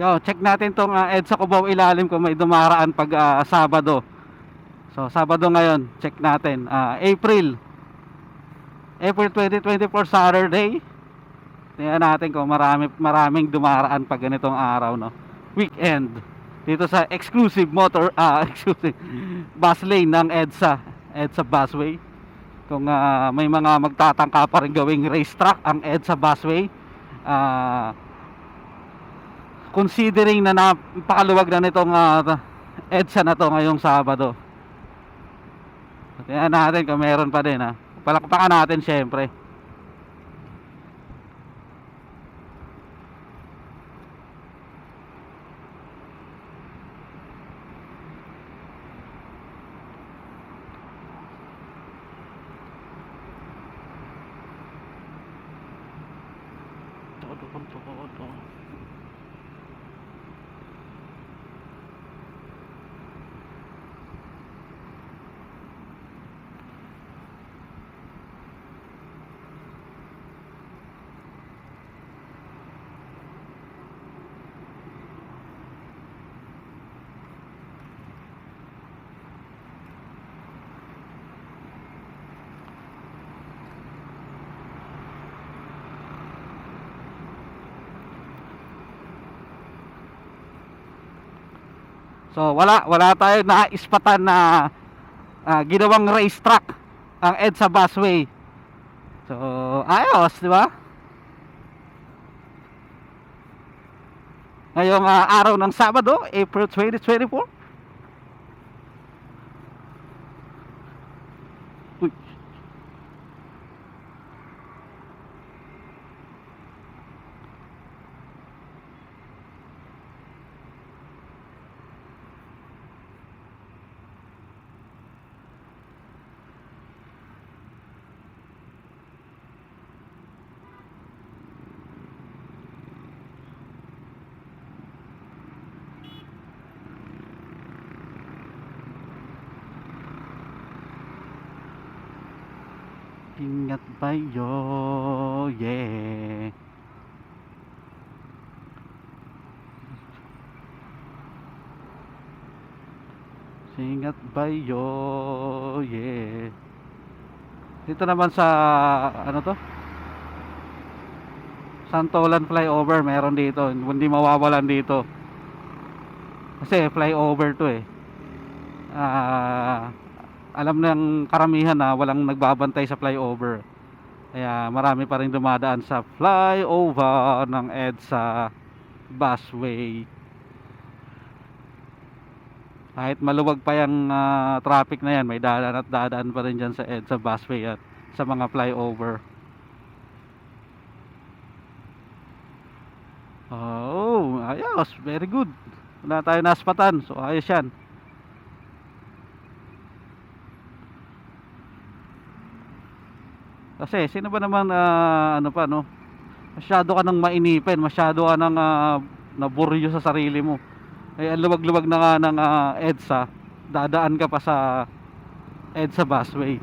Yo, check natin tong uh, EDSA Cubao ilalim kung may dumaraan pag ah, Sabado. So, Sabado ngayon, check natin. Ah, April. April 2024 Saturday. Tingnan natin kung marami maraming dumaraan pag ganitong araw, no. Weekend. Dito sa exclusive motor ah exclusive bus lane ng EDSA, EDSA Busway. Kung ah, may mga magtatangka pa rin gawing racetrack ang EDSA Busway, ah considering na napakaluwag na nitong ah, EDSA na to ngayong Sabado. Tingnan natin kung meron pa din ha. Palakpakan natin syempre. Todo con todo. So wala wala tayo na ispatan na ah, ginawang racetrack ang EDSA Busway. So ayos, di ba? Ngayong ah, araw ng Sabado, April 2024. Uy. Ingat bayo, yeah. Ingat bayo, yeah. Dito naman sa ano to? Santolan flyover meron dito, hindi mawawalan dito. Kasi flyover to eh. Ah, alam ng karamihan na walang nagbabantay sa flyover. Kaya marami pa rin dumadaan sa flyover ng EDSA busway. Kahit maluwag pa yung ah, traffic na yan, may dadaan at dadaan pa rin dyan sa EDSA busway at sa mga flyover. Oh, ayos. Very good. Wala tayo naspatan. So, ayos yan. Kasi sino ba naman ah, ano pa no? Masyado ka nang mainipin, masyado ka nang uh, naburyo sa sarili mo. Ay ang luwag-luwag na nga ng ah, EDSA, dadaan ka pa sa EDSA busway.